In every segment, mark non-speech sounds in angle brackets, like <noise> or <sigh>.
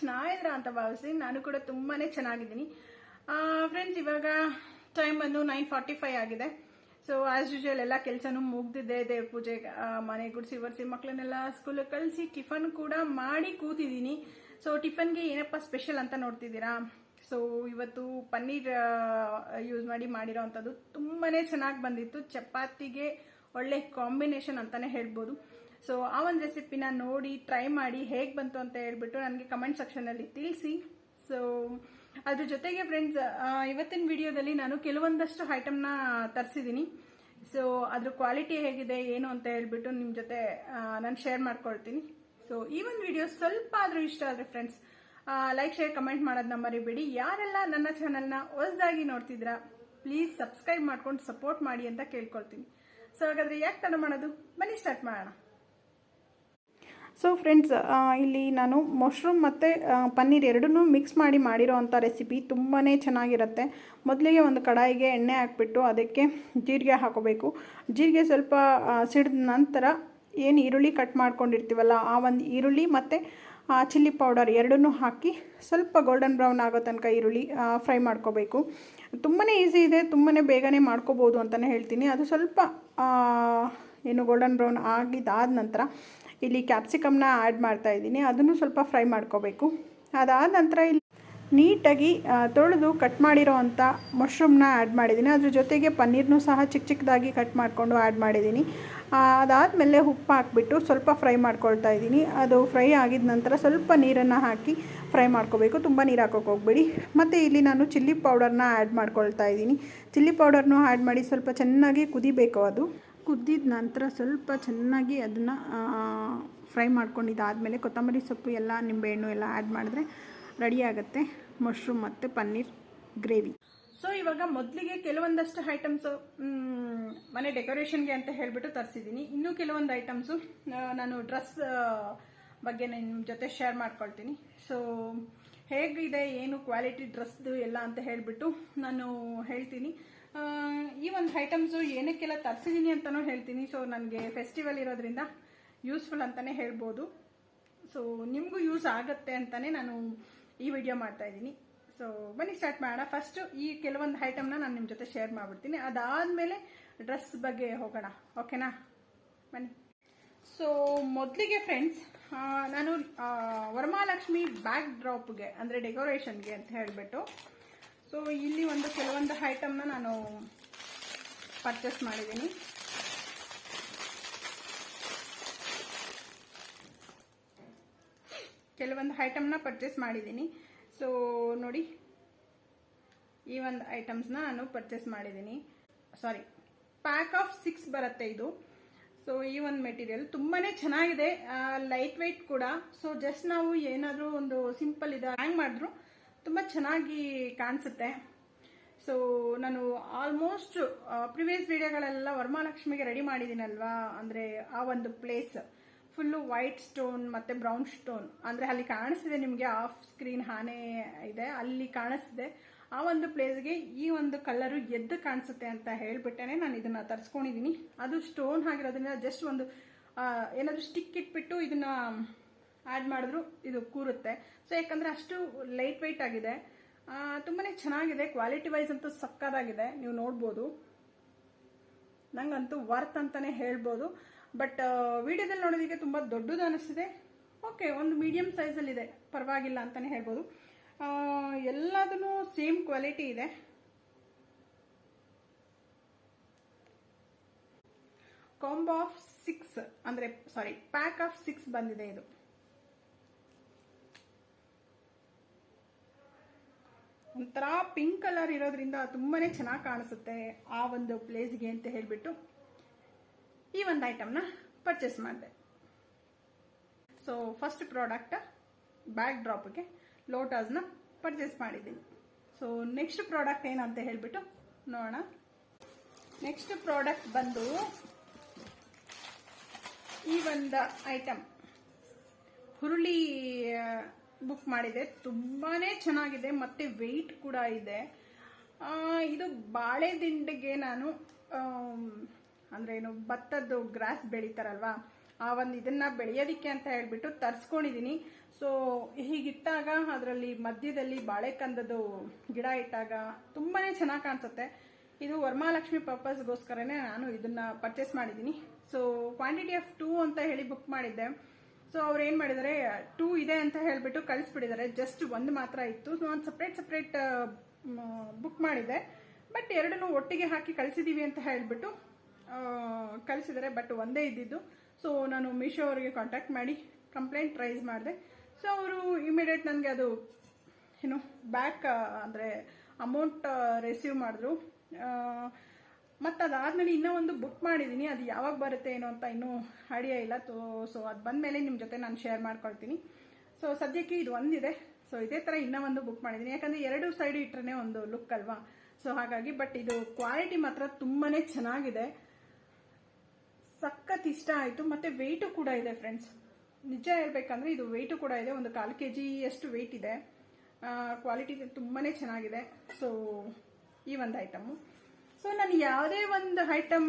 ಚೆನ್ನಾಗಿದ್ದೀರಾ ಅಂತ ಭಾವಿಸಿ ನಾನು ಕೂಡ ತುಂಬಾನೇ ಚೆನ್ನಾಗಿದ್ದೀನಿ. ಫ್ರೆಂಡ್ಸ್ ಇವಾಗ ಟೈಮ್ ಬಂದು ನೈನ್ ಫಾರ್ಟಿ ಫೈವ್ ಆಗಿದೆ. ಸೊ ಆಸ್ ಯೂಶುವಲ್ ಎಲ್ಲ ಕೆಲಸನೂ ಮುಗ್ದಿದೆ. ದೇವ್ರ ಪೂಜೆ ಮನೆ ಗುಡಿಸಿ, ಒರೆಸಿ ಮಕ್ಕಳನ್ನೆಲ್ಲ ಸ್ಕೂಲಿಗೆ ಕಳಿಸಿ ಟಿಫನ್ ಕೂಡ ಮಾಡಿ ಕೂತಿದ್ದೀನಿ. ಸೊ ಟಿಫನ್ಗೆ ಏನಪ್ಪ ಸ್ಪೆಷಲ್ ಅಂತ ನೋಡ್ತಿದ್ದೀರಾ? ಸೊ ಇವತ್ತು ಪನ್ನೀರ್ ಯೂಸ್ ಮಾಡಿ ಮಾಡಿರೋ ಅಂಥದ್ದು ತುಂಬಾನೇ ಚೆನ್ನಾಗಿ ಬಂದಿತ್ತು. ಚಪಾತಿಗೆ ಒಳ್ಳೆ ಕಾಂಬಿನೇಷನ್ ಅಂತಾನೆ ಹೇಳ್ಬೋದು. ಸೊ ಆ ಒಂದು ರೆಸಿಪಿನ ನೋಡಿ ಟ್ರೈ ಮಾಡಿ ಹೇಗೆ ಬಂತು ಅಂತ ಹೇಳ್ಬಿಟ್ಟು ನನಗೆ ಕಮೆಂಟ್ ಸೆಕ್ಷನಲ್ಲಿ ತಿಳಿಸಿ. ಸೊ ಅದ್ರ ಜೊತೆಗೆ ಫ್ರೆಂಡ್ಸ್ ಇವತ್ತಿನ ವಿಡಿಯೋದಲ್ಲಿ ನಾನು ಕೆಲವೊಂದಷ್ಟು ಐಟಮ್ನ ತರಿಸಿದ್ದೀನಿ ಸೊ ಅದ್ರ ಕ್ವಾಲಿಟಿ ಹೇಗಿದೆ, ಏನು ಅಂತ ಹೇಳ್ಬಿಟ್ಟು ನಿಮ್ಮ ಜೊತೆ ನಾನು ಶೇರ್ ಮಾಡ್ಕೊಳ್ತೀನಿ. ಸೊ ಈ ಒಂದು ವಿಡಿಯೋ ಸ್ವಲ್ಪ ಆದರೂ ಇಷ್ಟ ಆದರೆ ಫ್ರೆಂಡ್ಸ್ ಲೈಕ್ ಶೇರ್ ಕಮೆಂಟ್ ಮಾಡೋದನ್ನ ಮರಿಬೇಡಿ. ಯಾರೆಲ್ಲ ನನ್ನ ಚಾನಲ್ನ ಹೊಸದಾಗಿ ನೋಡ್ತಿದ್ರಾ ಪ್ಲೀಸ್ ಸಬ್ಸ್ಕ್ರೈಬ್ ಮಾಡ್ಕೊಂಡು ಸಪೋರ್ಟ್ ಮಾಡಿ ಅಂತ ಕೇಳ್ಕೊಳ್ತೀನಿ. ಸೊ ಹಾಗಾದ್ರೆ ಯಾಕೆ ತಡ ಮಾಡೋದು? ಬನ್ನಿ ಸ್ಟಾರ್ಟ್ ಮಾಡೋಣ. ಸೊ ಫ್ರೆಂಡ್ಸ್ ಇಲ್ಲಿ ನಾನು ಮಶ್ರೂಮ್ ಮತ್ತು ಪನ್ನೀರ್ ಎರಡನ್ನೂ ಮಿಕ್ಸ್ ಮಾಡಿ ಮಾಡಿರೋ ಅಂಥ ರೆಸಿಪಿ ತುಂಬಾ ಚೆನ್ನಾಗಿರುತ್ತೆ. ಮೊದಲಿಗೆ ಒಂದು ಕಡಾಯಿಗೆ ಎಣ್ಣೆ ಹಾಕ್ಬಿಟ್ಟು ಅದಕ್ಕೆ ಜೀರಿಗೆ ಹಾಕೋಬೇಕು. ಜೀರಿಗೆ ಸ್ವಲ್ಪ ಸಿಡಿದ ನಂತರ ಏನು ಈರುಳ್ಳಿ ಕಟ್ ಮಾಡ್ಕೊಂಡಿರ್ತೀವಲ್ಲ, ಆ ಒಂದು ಈರುಳ್ಳಿ ಮತ್ತು ಚಿಲ್ಲಿ ಪೌಡರ್ ಎರಡನ್ನೂ ಹಾಕಿ ಸ್ವಲ್ಪ ಗೋಲ್ಡನ್ ಬ್ರೌನ್ ಆಗೋ ತನಕ ಈರುಳ್ಳಿ ಫ್ರೈ ಮಾಡ್ಕೋಬೇಕು. ತುಂಬಾ ಈಸಿ ಇದೆ ತುಂಬಾ ಬೇಗನೆ ಮಾಡ್ಕೋಬೋದು ಅಂತಲೇ ಹೇಳ್ತೀನಿ. ಅದು ಸ್ವಲ್ಪ ಏನು ಗೋಲ್ಡನ್ ಬ್ರೌನ್ ಆಗಿದ್ದಾದ ನಂತರ ಇಲ್ಲಿ ಕ್ಯಾಪ್ಸಿಕಮ್ನ ಆ್ಯಡ್ ಮಾಡ್ತಾ ಇದ್ದೀನಿ. ಅದನ್ನು ಸ್ವಲ್ಪ ಫ್ರೈ ಮಾಡ್ಕೋಬೇಕು. ಅದಾದ ನಂತರ ಇಲ್ಲಿ ನೀಟಾಗಿ ತೊಳೆದು ಕಟ್ ಮಾಡಿರೋ ಅಂಥ ಮಶ್ರೂಮ್ನ ಆ್ಯಡ್ ಮಾಡಿದ್ದೀನಿ. ಅದ್ರ ಜೊತೆಗೆ ಪನ್ನೀರ್ನೂ ಸಹ ಚಿಕ್ಕ ಚಿಕ್ಕದಾಗಿ ಕಟ್ ಮಾಡಿಕೊಂಡು ಆ್ಯಡ್ ಮಾಡಿದ್ದೀನಿ. ಅದಾದಮೇಲೆ ಉಪ್ಪು ಹಾಕ್ಬಿಟ್ಟು ಸ್ವಲ್ಪ ಫ್ರೈ ಮಾಡ್ಕೊಳ್ತಾ ಇದ್ದೀನಿ. ಅದು ಫ್ರೈ ಆಗಿದ ನಂತರ ಸ್ವಲ್ಪ ನೀರನ್ನು ಹಾಕಿ ಫ್ರೈ ಮಾಡ್ಕೋಬೇಕು. ತುಂಬ ನೀರು ಹಾಕೋಕೆ ಹೋಗ್ಬೇಡಿ. ಮತ್ತು ಇಲ್ಲಿ ನಾನು ಚಿಲ್ಲಿ ಪೌಡರ್ನ ಆ್ಯಡ್ ಮಾಡ್ಕೊಳ್ತಾ ಇದ್ದೀನಿ. ಚಿಲ್ಲಿ ಪೌಡರ್ನೂ ಆ್ಯಡ್ ಮಾಡಿ ಸ್ವಲ್ಪ ಚೆನ್ನಾಗಿ ಕುದಿಬೇಕು ಅದು. ಕುದ್ದಿದ ನಂತರ ಸ್ವಲ್ಪ ಚೆನ್ನಾಗಿ ಅದನ್ನು ಫ್ರೈ ಮಾಡ್ಕೊಂಡಿದ್ದಾದಮೇಲೆ ಕೊತ್ತಂಬರಿ ಸೊಪ್ಪು ಎಲ್ಲ ನಿಂಬೆಹಣ್ಣು ಎಲ್ಲ ಆ್ಯಡ್ ಮಾಡಿದ್ರೆ ರೆಡಿ ಆಗುತ್ತೆ. ಮಶ್ರೂಮ್ ಮತ್ತು ಪನ್ನೀರ್ ಗ್ರೇವಿ ಸೊ ಇವಾಗ ಮೊದಲಿಗೆ ಕೆಲವೊಂದಷ್ಟು ಐಟಮ್ಸು ಮನೆ ಡೆಕೋರೇಷನ್ಗೆ ಅಂತ ಹೇಳಿಬಿಟ್ಟು ತರಿಸಿದ್ದೀನಿ ಇನ್ನೂ ಕೆಲವೊಂದು ಐಟಮ್ಸು ನಾನು ಡ್ರೆಸ್ ಬಗ್ಗೆ ನಿಮ್ಮ ಜೊತೆ ಶೇರ್ ಮಾಡ್ಕೊಳ್ತೀನಿ. ಸೊ ಹೇಗಿದೆ, ಏನು ಕ್ವಾಲಿಟಿ ಡ್ರೆಸ್ದು ಎಲ್ಲ ಅಂತ ಹೇಳಿಬಿಟ್ಟು ನಾನು ಹೇಳ್ತೀನಿ. ಈ ಒಂದು ಐಟಮ್ಸು ಏನಕ್ಕೆಲ್ಲ ತರಿಸಿದ್ದೀನಿ ಅಂತಲೂ ಹೇಳ್ತೀನಿ. ಸೊ ನನಗೆ ಫೆಸ್ಟಿವಲ್ ಇರೋದ್ರಿಂದ ಯೂಸ್ಫುಲ್ ಅಂತಲೇ ಹೇಳ್ಬೋದು. ಸೊ ನಿಮಗೂ ಯೂಸ್ ಆಗುತ್ತೆ ಅಂತಲೇ ನಾನು ಈ ವಿಡಿಯೋ ಮಾಡ್ತಾ ಇದ್ದೀನಿ. ಸೊ ಬನ್ನಿ ಸ್ಟಾರ್ಟ್ ಮಾಡೋಣ. ಫಸ್ಟು ಈ ಕೆಲವೊಂದು ಐಟಮ್ನ ನಾನು ನಿಮ್ಮ ಜೊತೆ ಶೇರ್ ಮಾಡಿಬಿಡ್ತೀನಿ. ಅದಾದಮೇಲೆ ಡ್ರೆಸ್ ಬಗ್ಗೆ ಹೋಗೋಣ. ಓಕೆನಾ ಬನ್ನಿ. ಸೊ ಮೊದಲಿಗೆ ಫ್ರೆಂಡ್ಸ್ ನಾನು ವರಮಹಾಲಕ್ಷ್ಮಿ ಬ್ಯಾಕ್ ಡ್ರಾಪ್ಗೆ ಅಂದರೆ ಡೆಕೋರೇಷನ್ಗೆ ಅಂತ ಹೇಳಿಬಿಟ್ಟು ಸೊ ಇಲ್ಲಿ ಒಂದು ಕೆಲವೊಂದು ಐಟಮ್ನ ನಾನು ಪರ್ಚೇಸ್ ಮಾಡಿದ್ದೀನಿ. ಕೆಲವೊಂದು ಐಟಮ್ನ ಪರ್ಚೇಸ್ ಮಾಡಿದ್ದೀನಿ. ಸೊ ನೋಡಿ. ಈ ಒಂದು ಐಟಮ್ಸ್ನ ನಾನು ಪರ್ಚೇಸ್ ಮಾಡಿದ್ದೀನಿ. ಸಾರಿ ಪ್ಯಾಕ್ ಆಫ್ ಸಿಕ್ಸ್ ಬರುತ್ತೆ ಇದು. ಸೊ ಈ ಒಂದು ಮೆಟೀರಿಯಲ್ ತುಂಬಾನೇ ಚೆನ್ನಾಗಿದೆ. ಲೈಟ್ ವೆಯ್ಟ್ ಕೂಡ. ಸೊ ಜಸ್ಟ್ ನಾವು ಏನಾದರೂ ಒಂದು ಸಿಂಪಲ್ ಇದು ಹ್ಯಾಂಗ್ ಮಾಡಿದ್ರು ತುಂಬ ಚೆನ್ನಾಗಿ ಕಾಣಿಸುತ್ತೆ. ಸೊ ನಾನು ಆಲ್ಮೋಸ್ಟ್ ಪ್ರಿವಿಯಸ್ ವಿಡಿಯೋಗಳೆಲ್ಲ ವರಮಹಾಲಕ್ಷ್ಮಿಗೆ ರೆಡಿ ಮಾಡಿದ್ದೀನಲ್ವಾ? ಅಂದರೆ ಆ ಒಂದು ಪ್ಲೇಸ್ ಫುಲ್ಲು ವೈಟ್ ಸ್ಟೋನ್ ಮತ್ತು ಬ್ರೌನ್ ಸ್ಟೋನ್ ಅಂದರೆ ಅಲ್ಲಿ ಕಾಣಿಸ್ತಿದೆ ನಿಮಗೆ ಆಫ್ ಸ್ಕ್ರೀನ್ ಹಾನೆ ಇದೆ. ಅಲ್ಲಿ ಕಾಣಿಸ್ತಿದೆ. ಆ ಒಂದು ಪ್ಲೇಸ್ಗೆ ಈ ಒಂದು ಕಲರು ಎದ್ದು ಕಾಣಿಸುತ್ತೆ ಅಂತ ಹೇಳ್ಬಿಟ್ಟೇನೆ ನಾನು ಇದನ್ನ ತರಿಸ್ಕೊಂಡಿದ್ದೀನಿ. ಅದು ಸ್ಟೋನ್ ಆಗಿರೋದ್ರಿಂದ ಜಸ್ಟ್ ಒಂದು ಏನಾದರೂ ಸ್ಟಿಕ್ ಇಟ್ಬಿಟ್ಟು ಇದನ್ನ ಆ್ಯಡ್ ಮಾಡಿದ್ರು ಇದು ಕೂರುತ್ತೆ. ಸೊ ಯಾಕಂದರೆ ಅಷ್ಟು ಲೈಟ್ ವೆಯ್ಟ್ ಆಗಿದೆ ತುಂಬಾ ಚೆನ್ನಾಗಿದೆ. ಕ್ವಾಲಿಟಿ ವೈಸ್ ಅಂತೂ ಸಕ್ಕದಾಗಿದೆ. ನೀವು ನೋಡ್ಬೋದು. ನಂಗಂತೂ ವರ್ತ್ ಅಂತಾನೆ ಹೇಳ್ಬೋದು. ಬಟ್ ವಿಡಿಯೋದಲ್ಲಿ ನೋಡೋದಕ್ಕೆ ತುಂಬ ದೊಡ್ಡದು ಅನಿಸ್ತಿದೆ. ಓಕೆ ಒಂದು ಮೀಡಿಯಂ ಸೈಜಲ್ಲಿದೆ ಪರವಾಗಿಲ್ಲ ಅಂತಾನೆ ಹೇಳ್ಬೋದು. ಎಲ್ಲದೂ ಸೇಮ್ ಕ್ವಾಲಿಟಿ ಇದೆ. ಕಾಂಬೋ ಆಫ್ ಸಿಕ್ಸ್ ಅಂದರೆ ಸಾರಿ ಪ್ಯಾಕ್ ಆಫ್ ಸಿಕ್ಸ್ ಬಂದಿದೆ ಇದು. ಒಂಥರ ಪಿಂಕ್ ಕಲರ್ ಇರೋದ್ರಿಂದ ತುಂಬಾನೇ ಚೆನ್ನಾಗಿ ಕಾಣಿಸುತ್ತೆ ಆ ಒಂದು ಪ್ಲೇಸ್ಗೆ ಅಂತ ಹೇಳಿಬಿಟ್ಟು ಈ ಒಂದು ಐಟಮ್ನ ಪರ್ಚೇಸ್ ಮಾಡಿದೆ. ಸೊ ಫಸ್ಟ್ ಪ್ರಾಡಕ್ಟ್ ಬ್ಯಾಕ್ ಡ್ರಾಪ್ಗೆ ಲೋಟಸ್ನ ಪರ್ಚೇಸ್ ಮಾಡಿದ್ದೀನಿ. ಸೊ ನೆಕ್ಸ್ಟ್ ಪ್ರಾಡಕ್ಟ್ ಏನಂತ ಹೇಳಿಬಿಟ್ಟು ನೋಡೋಣ. ನೆಕ್ಸ್ಟ್ ಪ್ರಾಡಕ್ಟ್ ಬಂದು ಈ ಒಂದು ಐಟಮ್ ಹುರುಳಿ ಬುಕ್ ಮಾಡಿದೆ. ತುಂಬಾನೇ ಚೆನ್ನಾಗಿದೆ. ಮತ್ತೆ ವೆಯ್ಟ್ ಕೂಡ ಇದೆ. ಇದು ಬಾಳೆ ದಿಂಡಿಗೆ ನಾನು ಅಂದರೆ ಏನು, ಭತ್ತದ್ದು ಗ್ರಾಸ್ ಬೆಳೀತಾರಲ್ವಾ, ಆ ಒಂದು ಇದನ್ನ ಬೆಳೆಯೋದಿಕ್ಕೆ ಅಂತ ಹೇಳ್ಬಿಟ್ಟು ತರಿಸ್ಕೊಂಡಿದ್ದೀನಿ ಸೊ ಹೀಗಿಟ್ಟಾಗ ಅದರಲ್ಲಿ ಮಧ್ಯದಲ್ಲಿ ಬಾಳೆಕಂದದ್ದು ಗಿಡ ಇಟ್ಟಾಗ ತುಂಬಾನೇ ಚೆನ್ನಾಗಿ ಕಾಣಿಸುತ್ತೆ. ಇದು ವರಮಹಾಲಕ್ಷ್ಮಿ ಪರ್ಪಸ್ಗೋಸ್ಕರನೇ ನಾನು ಇದನ್ನ ಪರ್ಚೇಸ್ ಮಾಡಿದ್ದೀನಿ ಸೊ ಕ್ವಾಂಟಿಟಿ ಆಫ್ ಟೂ ಅಂತ ಹೇಳಿ ಬುಕ್ ಮಾಡಿದ್ದೆ. ಸೊ ಅವ್ರು ಏನು ಮಾಡಿದ್ದಾರೆ ಟೂ ಇದೆ ಅಂತ ಹೇಳ್ಬಿಟ್ಟು ಕಳಿಸ್ಬಿಟ್ಟಿದ್ದಾರೆ ಜಸ್ಟ್ ಒಂದು ಮಾತ್ರ ಇತ್ತು. ಸೊ ನಾನು ಸಪ್ರೇಟ್ ಸಪ್ರೇಟ್ ಬುಕ್ ಮಾಡಿದೆ ಬಟ್ ಎರಡನ್ನೂ ಒಟ್ಟಿಗೆ ಹಾಕಿ ಕಳಿಸಿದೀವಿ ಅಂತ ಹೇಳ್ಬಿಟ್ಟು ಕಳಿಸಿದ್ದಾರೆ ಬಟ್ ಒಂದೇ ಇದ್ದಿದ್ದು. ಸೊ ನಾನು ಮೀಶೋ ಅವರಿಗೆ ಕಾಂಟ್ಯಾಕ್ಟ್ ಮಾಡಿ ಕಂಪ್ಲೇಂಟ್ ರೈಸ್ ಮಾಡಿದೆ. ಸೊ ಅವರು ಇಮಿಡಿಯೇಟ್ ನನಗೆ ಅದು, ಏನು ಬ್ಯಾಕ್ ಅಂದರೆ ಅಮೌಂಟ್ ರಿಸೀವ್ ಮಾಡಿದ್ರು. ಮತ್ತು ಅದಾದಮೇಲೆ ಇನ್ನೂ ಒಂದು ಬುಕ್ ಮಾಡಿದ್ದೀನಿ ಅದು ಯಾವಾಗ ಬರುತ್ತೆ ಏನೋ ಅಂತ ಇನ್ನೂ ಐಡಿಯಾ ಇಲ್ಲ. ತೋ ಸೊ ಅದು ಬಂದಮೇಲೆ ನಿಮ್ಮ ಜೊತೆ ನಾನು ಶೇರ್ ಮಾಡ್ಕೊಳ್ತೀನಿ. ಸೊ ಸದ್ಯಕ್ಕೆ ಇದು ಒಂದಿದೆ. ಸೊ ಇದೇ ಥರ ಇನ್ನೂ ಒಂದು ಬುಕ್ ಮಾಡಿದ್ದೀನಿ ಯಾಕಂದರೆ ಎರಡು ಸೈಡ್ ಇಟ್ಟರೆ ಒಂದು ಲುಕ್ ಅಲ್ವಾ? ಸೊ ಹಾಗಾಗಿ ಬಟ್ ಇದು ಕ್ವಾಲಿಟಿ ಮಾತ್ರ ತುಂಬಾ ಚೆನ್ನಾಗಿದೆ. ಸಖತ್ ಇಷ್ಟ ಆಯಿತು. ಮತ್ತು ವೆಯ್ಟು ಕೂಡ ಇದೆ ಫ್ರೆಂಡ್ಸ್ ನಿಜ ಹೇಳ್ಬೇಕಂದ್ರೆ ಇದು ವೆಯ್ಟು ಕೂಡ ಇದೆ. ಒಂದು ಕಾಲು ಕೆ ಜಿಯಷ್ಟು ವೆಯ್ಟ್ ಇದೆ. ಕ್ವಾಲಿಟಿ ತುಂಬಾ ಚೆನ್ನಾಗಿದೆ. ಸೊ ಈ ಒಂದು ಐಟಮು ಸೊ ನಾನು ಯಾವುದೇ ಒಂದು ಐಟಮ್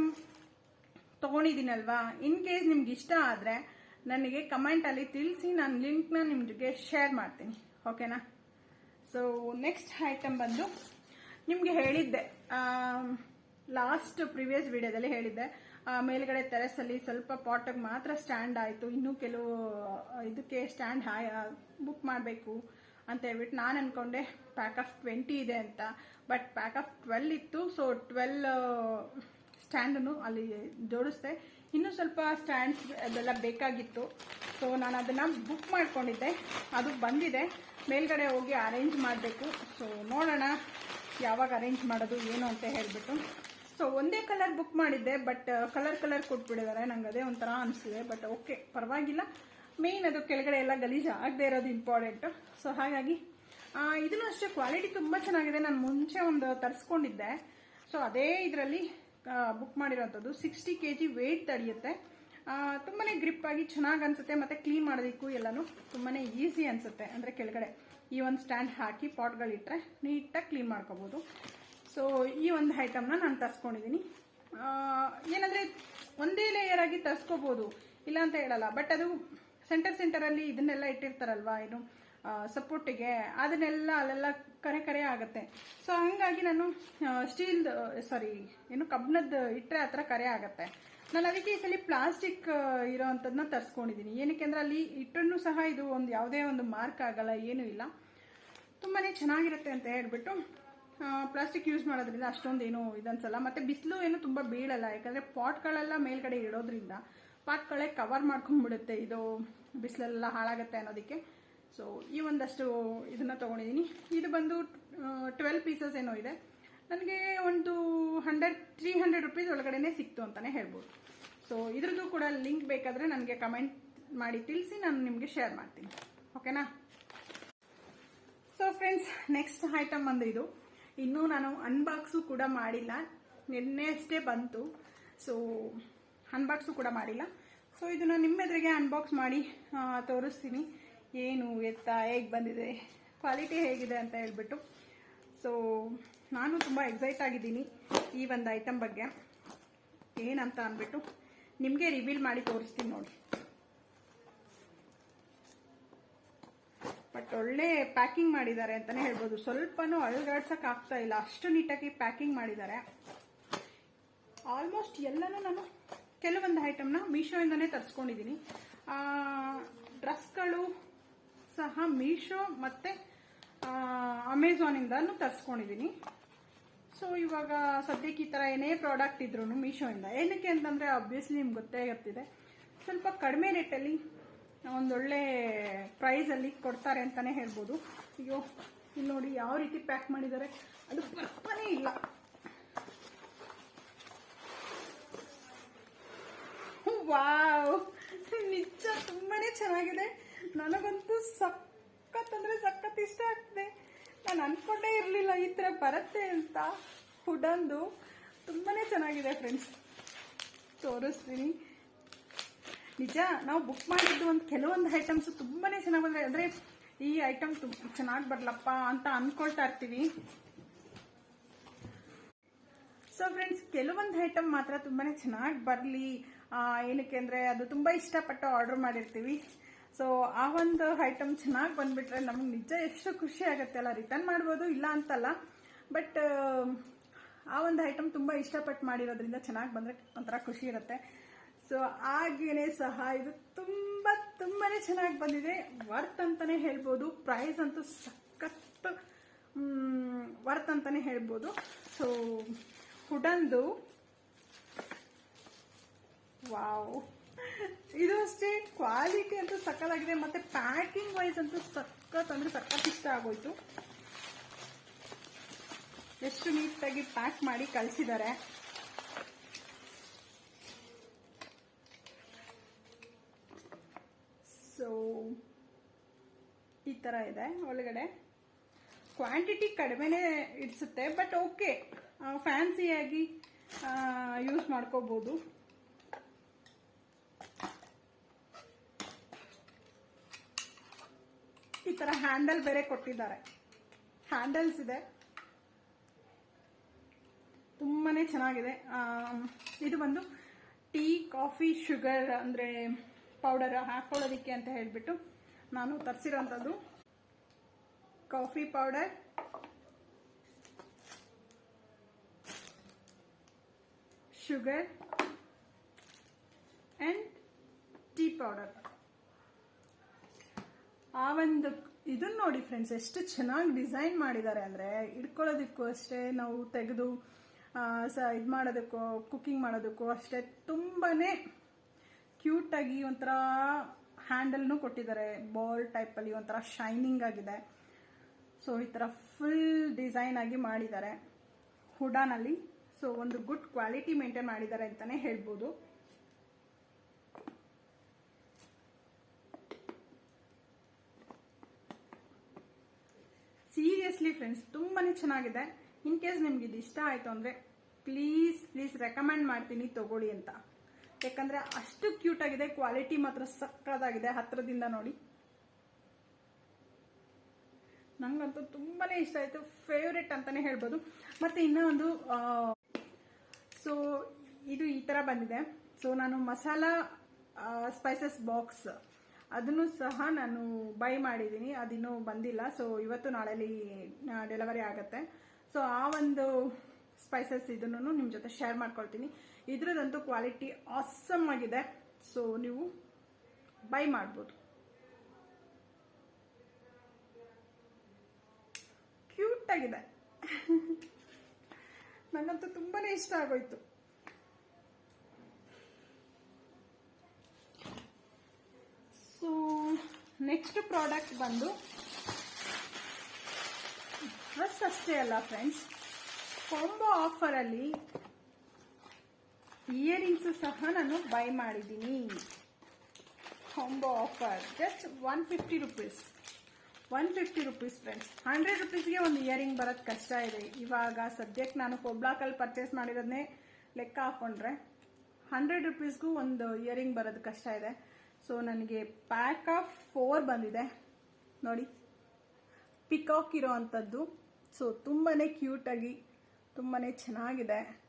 ತೊಗೊಂಡಿದ್ದೀನಲ್ವಾ? ಇನ್ ಕೇಸ್ ನಿಮ್ಗೆ ಇಷ್ಟ ಆದರೆ ನನಗೆ ಕಮೆಂಟಲ್ಲಿ ತಿಳಿಸಿ, ನಾನು ಲಿಂಕ್ನ ನಿಮಗೆ ಶೇರ್ ಮಾಡ್ತೀನಿ. ಓಕೆನಾ ಸೊ ನೆಕ್ಸ್ಟ್ ಐಟಮ್ ಬಂದು ನಿಮಗೆ ಹೇಳಿದ್ದೆ. ಲಾಸ್ಟ್ ಪ್ರಿವಿಯಸ್ ವಿಡಿಯೋದಲ್ಲಿ ಹೇಳಿದ್ದೆ. ಮೇಲ್ಗಡೆ ಟೆರೆಸಲ್ಲಿ ಸ್ವಲ್ಪ ಪಾಟಿಗೆ ಮಾತ್ರ ಸ್ಟ್ಯಾಂಡ್ ಆಯಿತು. ಇನ್ನೂ ಕೆಲವು ಇದಕ್ಕೆ ಸ್ಟ್ಯಾಂಡ್ ಬುಕ್ ಮಾಡಬೇಕು. ಅಂತ ಹೇಳ್ಬಿಟ್ಟು ನಾನು ಅನ್ಕೊಂಡೆ ಪ್ಯಾಕ್ ಆಫ್ ಟ್ವೆಂಟಿ ಇದೆ ಅಂತ. ಬಟ್ ಪ್ಯಾಕ್ ಆಫ್ ಟ್ವೆಲ್ ಇತ್ತು ಸೊ ಟ್ವೆಲ್ ಸ್ಟ್ಯಾಂಡನ್ನು ಅಲ್ಲಿ ಜೋಡಿಸ್ದೆ. ಇನ್ನೂ ಸ್ವಲ್ಪ ಸ್ಟ್ಯಾಂಡ್ಸ್ ಅದೆಲ್ಲ ಬೇಕಾಗಿತ್ತು. ಸೊ ನಾನು ಅದನ್ನು ಬುಕ್ ಮಾಡ್ಕೊಂಡಿದ್ದೆ. ಅದು ಬಂದಿದೆ. ಮೇಲ್ಗಡೆ ಹೋಗಿ ಅರೇಂಜ್ ಮಾಡಬೇಕು. ಸೊ ನೋಡೋಣ ಯಾವಾಗ ಅರೇಂಜ್ ಮಾಡೋದು, ಏನು ಅಂತ ಹೇಳಿಬಿಟ್ಟು. ಸೊ ಒಂದೇ ಕಲರ್ ಬುಕ್ ಮಾಡಿದ್ದೆ ಬಟ್ ಕಲರ್ ಕಲರ್ ಕೊಟ್ಬಿಟ್ಟಿದ್ದಾರೆ. ನಂಗೆ ಅದೇ ಒಂಥರ ಅನಿಸಿದೆ ಬಟ್ ಓಕೆ ಪರವಾಗಿಲ್ಲ. ಮೇಯ್ನ್ ಅದು ಕೆಳಗಡೆ ಎಲ್ಲ ಗಲೀಜು ಆಗದೆ ಇರೋದು ಇಂಪಾರ್ಟೆಂಟು ಸೊ ಹಾಗಾಗಿ ಇದನ್ನು ಅಷ್ಟೇ ಕ್ವಾಲಿಟಿ ತುಂಬ ಚೆನ್ನಾಗಿದೆ. ನಾನು ಮುಂಚೆ ಒಂದು ತರಿಸ್ಕೊಂಡಿದ್ದೆ. ಸೊ ಅದೇ ಇದರಲ್ಲಿ ಬುಕ್ ಮಾಡಿರೋಂಥದ್ದು. ಸಿಕ್ಸ್ಟಿ ಕೆ ಜಿ ವೆಯ್ಟ್ ತಡೆಯುತ್ತೆ ತುಂಬಾ ಗ್ರಿಪ್ ಆಗಿ ಚೆನ್ನಾಗಿ ಅನಿಸುತ್ತೆ. ಮತ್ತು ಕ್ಲೀನ್ ಮಾಡೋದಕ್ಕೂ ಎಲ್ಲನೂ ತುಂಬಾ ಈಸಿ ಅನಿಸುತ್ತೆ. ಅಂದರೆ ಕೆಳಗಡೆ ಈ ಒಂದು ಸ್ಟ್ಯಾಂಡ್ ಹಾಕಿ ಪಾಟ್ಗಳಿಟ್ಟರೆ ನೀಟಾಗಿ ಕ್ಲೀನ್ ಮಾಡ್ಕೋಬೋದು. ಸೊ ಈ ಒಂದು ಐಟಮ್ನ ನಾನು ತರಿಸ್ಕೊಂಡಿದ್ದೀನಿ ಏನಂದರೆ ಒಂದೇ ಲೇಯರ್ ಆಗಿ ತರಿಸ್ಕೋಬೋದು. ಇಲ್ಲ ಅಂತ ಹೇಳಲ್ಲ. ಬಟ್ ಅದು ಸೆಂಟರ್ ಅಲ್ಲಿ ಇದನ್ನೆಲ್ಲ ಇಟ್ಟಿರ್ತಾರಲ್ವಾ, ಏನು ಸಪೋರ್ಟಿಗೆ ಅದನ್ನೆಲ್ಲ ಅಲ್ಲೆಲ್ಲ ಕರೆ ಕರೆ ಆಗುತ್ತೆ. ಸೊ ಹಂಗಾಗಿ ನಾನು ಸ್ಟೀಲ್ ಸಾರಿ ಏನು ಕಬ್ಬಿಣದ್ದು ಇಟ್ಟರೆ ಆ ಥರ ಕರೆ ಆಗುತ್ತೆ. ನಾನು ಅದಕ್ಕೆ ಈ ಸಲ ಪ್ಲಾಸ್ಟಿಕ್ ಇರೋ ಅಂಥದ್ದನ್ನ ತರಿಸ್ಕೊಂಡಿದ್ದೀನಿ ಏನಕ್ಕೆ ಅಂದರೆ ಅಲ್ಲಿ ಇಟ್ಟರೂ ಸಹ ಇದು ಒಂದು ಯಾವುದೇ ಒಂದು ಮಾರ್ಕ್ ಆಗಲ್ಲ, ಏನೂ ಇಲ್ಲ. ತುಂಬಾ ಚೆನ್ನಾಗಿರುತ್ತೆ ಅಂತ ಹೇಳ್ಬಿಟ್ಟು ಪ್ಲಾಸ್ಟಿಕ್ ಯೂಸ್ ಮಾಡೋದ್ರಿಂದ ಅಷ್ಟೊಂದು ಏನು ಇದನ್ಸಲ್ಲ ಮತ್ತು ಬಿಸಿಲು ಏನು ತುಂಬ ಬೀಳಲ್ಲ. ಯಾಕಂದರೆ ಪಾಟ್ಗಳೆಲ್ಲ ಮೇಲ್ಗಡೆ ಇಡೋದ್ರಿಂದ ಪಾಟ್ಗಳೇ ಕವರ್ ಮಾಡ್ಕೊಂಡ್ಬಿಡುತ್ತೆ. ಇದು ಬಿಸಿಲೆಲ್ಲ ಹಾಳಾಗುತ್ತೆ ಅನ್ನೋದಕ್ಕೆ. ಸೊ ಈ ಒಂದಷ್ಟು ಇದನ್ನು ತೊಗೊಂಡಿದ್ದೀನಿ ಇದು ಬಂದು ಟ್ವೆಲ್ ಪೀಸಸ್ ಏನೋ ಇದೆ. ನನಗೆ ಒಂದು ಹಂಡ್ರೆಡ್ ತ್ರೀ ಹಂಡ್ರೆಡ್ ರುಪೀಸ್ ಒಳಗಡೆನೆ ಸಿಕ್ತು ಅಂತಲೇ ಹೇಳ್ಬೋದು. ಸೊ ಇದ್ರದ್ದು ಕೂಡ ಲಿಂಕ್ ಬೇಕಾದರೆ ನನಗೆ ಕಮೆಂಟ್ ಮಾಡಿ ತಿಳಿಸಿ, ನಾನು ನಿಮಗೆ ಶೇರ್ ಮಾಡ್ತೀನಿ. ಓಕೆನಾ ಸೊ ಫ್ರೆಂಡ್ಸ್ ನೆಕ್ಸ್ಟ್ ಐಟಮ್ ಬಂದು ಇದು. ಇನ್ನೂ ನಾನು ಅನ್ಬಾಕ್ಸು ಕೂಡ ಮಾಡಿಲ್ಲ. ನಿನ್ನೆ ಅಷ್ಟೇ ಬಂತು. ಸೊ ಅನ್ಬಾಕ್ಸು ಕೂಡ ಮಾಡಿಲ್ಲ. ಸೊ ಇದನ್ನು ನಿಮ್ಮ ಎದುರಿಗೆ ಅನ್ಬಾಕ್ಸ್ ಮಾಡಿ ತೋರಿಸ್ತೀನಿ. ಏನು ಎತ್ತ, ಹೇಗೆ ಬಂದಿದೆ ಕ್ವಾಲಿಟಿ ಹೇಗಿದೆ ಅಂತ ಹೇಳ್ಬಿಟ್ಟು. ಸೊ ನಾನು ತುಂಬ ಎಕ್ಸೈಟ್ ಆಗಿದ್ದೀನಿ ಈ ಒಂದು ಐಟಮ್ ಬಗ್ಗೆ. ಏನಂತ ಅಂದ್ಬಿಟ್ಟು ನಿಮಗೆ ರಿವೀಲ್ ಮಾಡಿ ತೋರಿಸ್ತೀನಿ ನೋಡಿ. ಬಟ್ ಒಳ್ಳೆ ಪ್ಯಾಕಿಂಗ್ ಮಾಡಿದ್ದಾರೆ ಅಂತಾನೆ ಹೇಳ್ಬೋದು. ಸ್ವಲ್ಪನೂ ಅಳಗಾಡ್ಸಕ್ ಆಗ್ತಾ ಇಲ್ಲ. ಅಷ್ಟು ನೀಟಾಗಿ ಪ್ಯಾಕಿಂಗ್ ಮಾಡಿದ್ದಾರೆ. ಆಲ್ಮೋಸ್ಟ್ ಎಲ್ಲನೂ ನಾನು ಕೆಲವೊಂದು ಐಟಮ್ನ ಮೀಶೋಯಿಂದನೇ ತರಿಸ್ಕೊಂಡಿದ್ದೀನಿ ಡ್ರೆಸ್ಗಳು ಸಹ ಮೀಶೋ ಮತ್ತು ಅಮೆಝಾನಿಂದನೂ ತರಿಸ್ಕೊಂಡಿದ್ದೀನಿ ಸೊ ಇವಾಗ ಸದ್ಯಕ್ಕೆ ಈ ಥರ ಏನೇ ಪ್ರಾಡಕ್ಟ್ ಇದ್ರೂ ಮೀಶೋಯಿಂದ. ಏನಕ್ಕೆ ಅಂತಂದರೆ ಅಬ್ವಿಯಸ್ಲಿ ನಿಮ್ಗೆ ಗೊತ್ತೇ ಇರ್ತಿದೆ ಸ್ವಲ್ಪ ಕಡಿಮೆ ರೇಟಲ್ಲಿ ಒಂದೊಳ್ಳೆ ಪ್ರೈಸಲ್ಲಿ ಕೊಡ್ತಾರೆ ಅಂತಲೇ ಹೇಳ್ಬೋದು. ಅಯ್ಯೋ ಇಲ್ಲಿ ನೋಡಿ ಯಾವ ರೀತಿ ಪ್ಯಾಕ್ ಮಾಡಿದ್ದಾರೆ? ಅದು ಬರ್ತಾನೇ ಇಲ್ಲ. ವಾವ್. ನಿಜ, ತುಂಬಾನೇ ಚೆನ್ನಾಗಿದೆ. ನನಗಂತೂ ಸಖತ್ ಅಂದ್ರೆ ಸಖತ್ ಇಷ್ಟ ಆಗ್ತದೆ. ನಾನು ಅನ್ಕೊಂಡೇ ಇರಲಿಲ್ಲ ಈ ಥರ ಬರುತ್ತೆ ಅಂತ. ಹುಡಂದು ತುಂಬಾನೇ ಚೆನ್ನಾಗಿದೆ ಫ್ರೆಂಡ್ಸ್ ತೋರಿಸ್ತೀನಿ. ನಿಜ, ನಾವು ಬುಕ್ ಮಾಡಿದ್ದು ಒಂದು ಕೆಲವೊಂದು ಐಟಮ್ಸ್ ತುಂಬಾನೇ ಚೆನ್ನಾಗಿ ಬಂದ್ರೆ ಅಂದ್ರೆ ಈ ಐಟಮ್ ಚೆನ್ನಾಗಿ ಬರ್ಲಪ್ಪ ಅಂತ ಅನ್ಕೊಳ್ತಾ ಇರ್ತೀವಿ. ಸೊ ಫ್ರೆಂಡ್ಸ್ ಕೆಲವೊಂದು ಐಟಮ್ ಮಾತ್ರ ತುಂಬಾನೇ ಚೆನ್ನಾಗಿ ಬರಲಿ. ಏನಕ್ಕೆ ಅಂದರೆ ಅದು ತುಂಬ ಇಷ್ಟಪಟ್ಟು ಆರ್ಡರ್ ಮಾಡಿರ್ತೀವಿ. ಸೊ ಆ ಒಂದು ಐಟಮ್ ಚೆನ್ನಾಗಿ ಬಂದ್ಬಿಟ್ರೆ ನಮ್ಗೆ ನಿಜ ಎಷ್ಟು ಖುಷಿ ಆಗುತ್ತೆ ಅಲ್ಲ ರಿಟರ್ನ್ ಮಾಡ್ಬೋದು ಇಲ್ಲ ಅಂತಲ್ಲ. ಬಟ್ ಆ ಒಂದು ಐಟಮ್ ತುಂಬ ಇಷ್ಟಪಟ್ಟು ಮಾಡಿರೋದ್ರಿಂದ ಚೆನ್ನಾಗಿ ಬಂದರೆ ಒಂಥರ ಖುಷಿ ಇರುತ್ತೆ. ಸೊ ಹಾಗೇನೆ ಸಹ ಇದು ತುಂಬ ತುಂಬಾ ಚೆನ್ನಾಗಿ ಬಂದಿದೆ. ವರ್ತ್ ಅಂತಲೇ ಹೇಳ್ಬೋದು. ಪ್ರೈಸ್ ಅಂತೂ ಸಖತ್ ವರ್ತ್ ಅಂತಲೇ ಹೇಳ್ಬೋದು. ಸೊ ಹುಡಂದು ವಾವ್. ಇದು ಅಷ್ಟೇ ಕ್ವಾಲಿಟಿ ಅಂತೂ ಸಕ್ಕತ್ತಾಗಿದೆ ಮತ್ತೆ ಪ್ಯಾಕಿಂಗ್ ವೈಸ್ ಅಂತೂ ಸಖತ್ ಅಂದ್ರೆ ಸಖತ್ ಇಷ್ಟ ಆಗೋಯ್ತು. ಎಷ್ಟು ನೀಟಾಗಿ ಪ್ಯಾಕ್ ಮಾಡಿ ಕಳಿಸಿದ್ದಾರೆ. ಸೊ ಈ ಥರ ಇದೆ ಒಳಗಡೆ. ಕ್ವಾಂಟಿಟಿ ಕಡಿಮೆನೇ ಇಡಿಸುತ್ತೆ ಬಟ್ ಓಕೆ ಫ್ಯಾನ್ಸಿಯಾಗಿ ಯೂಸ್ ಮಾಡ್ಕೋಬೋದು. ಈ ತರ ಹ್ಯಾಂಡಲ್ ಬೇರೆ ಕೊಟ್ಟಿದ್ದಾರೆ. ಹ್ಯಾಂಡಲ್ಸ್ ಇದೆ. ತುಂಬಾನೇ ಚೆನ್ನಾಗಿದೆ. ಇದು ಬಂದು ಟೀ, ಕಾಫಿ, ಶುಗರ್ ಅಂದ್ರೆ ಪೌಡರ್ ಹಾಕೊಳ್ಳೋದಿಕ್ಕೆ ಅಂತ ಹೇಳ್ಬಿಟ್ಟು ನಾನು ತರಿಸಿರೋಂಥದ್ದು. Coffee powder sugar. And tea powder ಆ ಒಂದು ಇದನ್ನ ನೋಡಿ ಫ್ರೆಂಡ್ಸ್ ಎಷ್ಟು ಚೆನ್ನಾಗಿ ಡಿಸೈನ್ ಮಾಡಿದ್ದಾರೆ ಅಂದರೆ ಇಟ್ಕೊಳ್ಳೋದಕ್ಕೂ ಅಷ್ಟೇ, ನಾವು ತೆಗೆದು ಸ ಇದು ಮಾಡೋದಕ್ಕೂ ಕುಕ್ಕಿಂಗ್ ಮಾಡೋದಕ್ಕೂ ಅಷ್ಟೇ ತುಂಬಾನೇ ಕ್ಯೂಟಾಗಿ ಒಂಥರ ಹ್ಯಾಂಡಲ್ನು ಕೊಟ್ಟಿದ್ದಾರೆ. ಬಾಲ್ ಟೈಪಲ್ಲಿ ಒಂಥರ ಶೈನಿಂಗ್ ಆಗಿದೆ. ಸೊ ಈ ಥರ ಫುಲ್ ಡಿಸೈನ್ ಆಗಿ ಮಾಡಿದ್ದಾರೆ. ಹುಡಾನಲ್ಲಿ ಸೊ ಒಂದು ಗುಡ್ ಕ್ವಾಲಿಟಿ ಮೇಂಟೈನ್ ಮಾಡಿದ್ದಾರೆ ಅಂತಲೇ ಹೇಳ್ಬೋದು. ಸೀರಿಯಸ್ಲಿ ಫ್ರೆಂಡ್ಸ್ ತುಂಬಾನೇ ಚೆನ್ನಾಗಿದೆ. ಇನ್ ಕೇಸ್ ನಿಮ್ಗೆ ಇದು ಇಷ್ಟ ಆಯ್ತು ಅಂದ್ರೆ ಪ್ಲೀಸ್ ಪ್ಲೀಸ್ ರೆಕಮೆಂಡ್ ಮಾಡ್ತೀನಿ, ತಗೊಳ್ಳಿ ಅಂತ. ಯಾಕಂದ್ರೆ ಅಷ್ಟು ಕ್ಯೂಟ್ ಆಗಿದೆ ಕ್ವಾಲಿಟಿ ಮಾತ್ರ ಸಕ್ಕದಾಗಿದೆ ಹತ್ರದಿಂದ ನೋಡಿ. ನಂಗಂತೂ ತುಂಬಾನೇ ಇಷ್ಟ ಆಯ್ತು ಫೇವ್ರೆಟ್ ಅಂತಾನೆ ಹೇಳ್ಬೋದು. ಮತ್ತೆ ಇನ್ನೂ ಒಂದು ಸೊ ಇದು ಈ ತರ ಬಂದಿದೆ. ಸೊ ನಾನು ಮಸಾಲಾ ಸ್ಪೈಸಸ್ ಬಾಕ್ಸ್ ಅದನ್ನು ಸಹ ನಾನು ಬೈ ಮಾಡಿದ್ದೀನಿ, ಅದಿನ್ನೂ ಬಂದಿಲ್ಲ. ಸೊ ಇವತ್ತು ನಾಳೆಲಿ ಡೆಲಿವರಿ ಆಗುತ್ತೆ. ಸೊ ಆ ಒಂದು ಸ್ಪೈಸಸ್ ಇದನ್ನು ನಿಮ್ಮ ಜೊತೆ ಶೇರ್ ಮಾಡ್ಕೊಳ್ತೀನಿ. ಇದ್ರದಂತೂ ಕ್ವಾಲಿಟಿ ಆಸಮ್ ಆಗಿದೆ. ಸೊ ನೀವು ಬೈ ಮಾಡ್ಬೋದು. ಕ್ಯೂಟ್ ಆಗಿದೆ. <laughs> ನನ್ನಂತೂ ತುಂಬಾನೇ ಇಷ್ಟ ಆಗೋಯ್ತು. ಸೊ ನೆಕ್ಸ್ಟ್ ಪ್ರಾಡಕ್ಟ್ ಬಂದು ಡ್ರೆಸ್ ಅಷ್ಟೇ ಅಲ್ಲ ಫ್ರೆಂಡ್ಸ್ ಕೊಂಬೋ ಆಫರಲ್ಲಿ ಇಯರಿಂಗ್ಸ್ ಸಹ ನಾನು ಬೈ ಮಾಡಿದ್ದೀನಿ. Combo offer just one fifty rupees one fifty rupees friends hundred ರುಪೀಸ್ಗೆ ಒಂದು ಇಯರಿಂಗ್ ಬರೋದು ಕಷ್ಟ ಇದೆ. ಇವಾಗ ಸದ್ಯಕ್ಕೆ ನಾನು ಕೊಬ್ಲಾಕಲ್ಲಿ ಪರ್ಚೇಸ್ ಮಾಡಿರೋದನ್ನೇ ಲೆಕ್ಕ ಹಾಕೊಂಡ್ರೆ ಹಂಡ್ರೆಡ್ ರುಪೀಸ್ಗೂ ಒಂದು ಇಯರಿಂಗ್ ಬರೋದು ಕಷ್ಟ ಇದೆ. ಸೊ ನನಗೆ ಪ್ಯಾಕ್ ಆಫ್ ಫೋರ್ ಬಂದಿದೆ. ನೋಡಿ ಪಿಕಾಕ್ ಇರೋ ಅಂಥದ್ದು. ಸೊ ತುಂಬಾ ಕ್ಯೂಟಾಗಿ ತುಂಬಾ ಚೆನ್ನಾಗಿದೆ.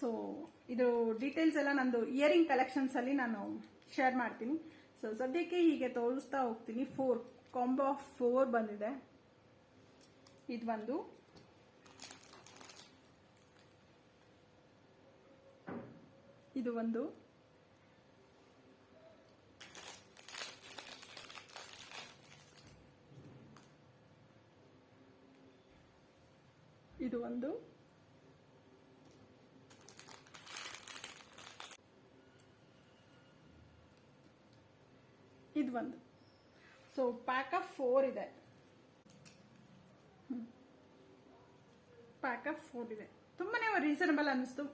ಸೊ ಇದು ಡೀಟೇಲ್ಸ್ ಎಲ್ಲ ನಂದು ಇಯರಿಂಗ್ ಕಲೆಕ್ಷನ್ಸಲ್ಲಿ ನಾನು ಶೇರ್ ಮಾಡ್ತೀನಿ. ಸೊ ಸದ್ಯಕ್ಕೆ ಹೀಗೆ ತೋರಿಸ್ತಾ ಹೋಗ್ತೀನಿ. ಫೋರ್ ಕಾಂಬೋ ಆಫ್ ಫೋರ್ ಬಂದಿದೆ. ಇದು ಒಂದು. ಇದು ಒಂದು. ಇದು ಒಂದು. ಇದು ಒಂದು. ಸೊ ಪ್ಯಾಕ್ ಆಫ್ ಫೋರ್ ಇದೆ. ಪ್ಯಾಕ್ ಆಫ್ ಫೋರ್ ಇದೆ. ತುಂಬಾನೇ ರೀಸನಬಲ್ ಅನ್ನಿಸ್ತು.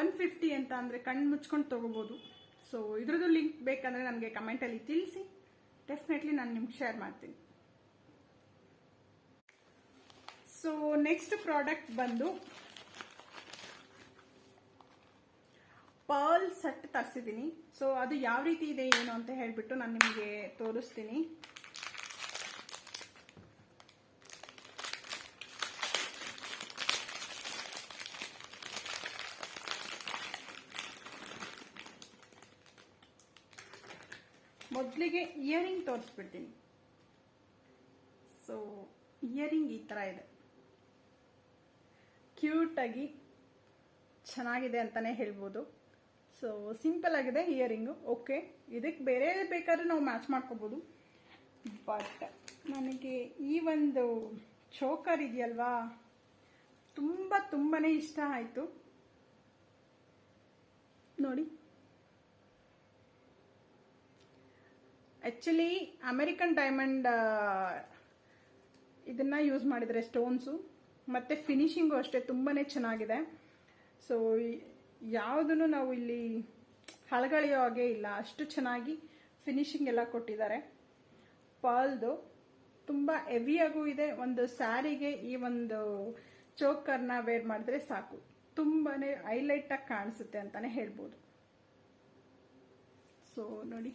ಒನ್ ಫಿಫ್ಟಿ ಅಂತ ಅಂದರೆ ಕಣ್ಣು ಮುಚ್ಕೊಂಡು ತಗೋಬೋದು. ಸೊ ಇದ್ರದ್ದು ಲಿಂಕ್ ಬೇಕಂದ್ರೆ ನನಗೆ ಕಮೆಂಟಲ್ಲಿ ತಿಳಿಸಿ. ಡೆಫಿನೆಟ್ಲಿ ನಾನು ನಿಮ್ಗೆ ಶೇರ್ ಮಾಡ್ತೀನಿ. ಸೊ ನೆಕ್ಸ್ಟ್ ಪ್ರಾಡಕ್ಟ್ ಬಂದು ಪರ್ಲ್ ಸೆಟ್ ತರಿಸಿದ್ದೀನಿ. ಸೊ ಅದು ಯಾವ ರೀತಿ ಇದೆ, ಏನು ಅಂತ ಹೇಳಿಬಿಟ್ಟು ನಾನು ನಿಮಗೆ ತೋರಿಸ್ತೀನಿ. ಮೊದಲಿಗೆ ಇಯರಿಂಗ್ ತೋರಿಸ್ಬಿಡ್ತೀನಿ. ಸೊ ಇಯರಿಂಗ್ ಈ ಥರ ಇದೆ. ಕ್ಯೂಟಾಗಿ ಚೆನ್ನಾಗಿದೆ ಅಂತಲೇ ಹೇಳ್ಬೋದು. ಸೊ ಸಿಂಪಲ್ ಆಗಿದೆ ಇಯರಿಂಗು ಓಕೆ ಇದಕ್ಕೆ ಬೇರೆ ಬೇಕಾದ್ರೆ ನಾವು ಮ್ಯಾಚ್ ಮಾಡ್ಕೋಬೋದು. ಬಟ್ ನನಗೆ ಈ ಒಂದು ಚೋಕರ್ ಇದೆಯಲ್ವಾ? ತುಂಬ ತುಂಬಾ ಇಷ್ಟ ಆಯಿತು. ನೋಡಿ. ಆ್ಯಕ್ಚುಲಿ ಅಮೆರಿಕನ್ ಡೈಮಂಡ್ ಇದನ್ನ ಯೂಸ್ ಮಾಡಿದರೆ ಸ್ಟೋನ್ಸು ಮತ್ತು ಫಿನಿಶಿಂಗು ಅಷ್ಟೇ ತುಂಬಾ ಚೆನ್ನಾಗಿದೆ. ಸೊ ಯಾವುದನ್ನು ನಾವು ಇಲ್ಲಿ ಹಳಗಳಿಯೋ ಹಾಗೆ ಇಲ್ಲ, ಅಷ್ಟು ಚೆನ್ನಾಗಿ ಫಿನಿಶಿಂಗ್ ಎಲ್ಲ ಕೊಟ್ಟಿದ್ದಾರೆ. ಪಾಲ್ದು ತುಂಬ ಹೆವಿಯಾಗೂ ಇದೆ, ಒಂದು ಸ್ಯಾರಿಗೆ ಈ ಒಂದು ಚೋಕರ್ನ ವೇರ್ ಮಾಡಿದ್ರೆ ಸಾಕು. ತುಂಬಾ ಹೈಲೈಟಾಗಿ ಕಾಣಿಸುತ್ತೆ ಅಂತಲೇ ಹೇಳ್ಬೋದು. ಸೊ ನೋಡಿ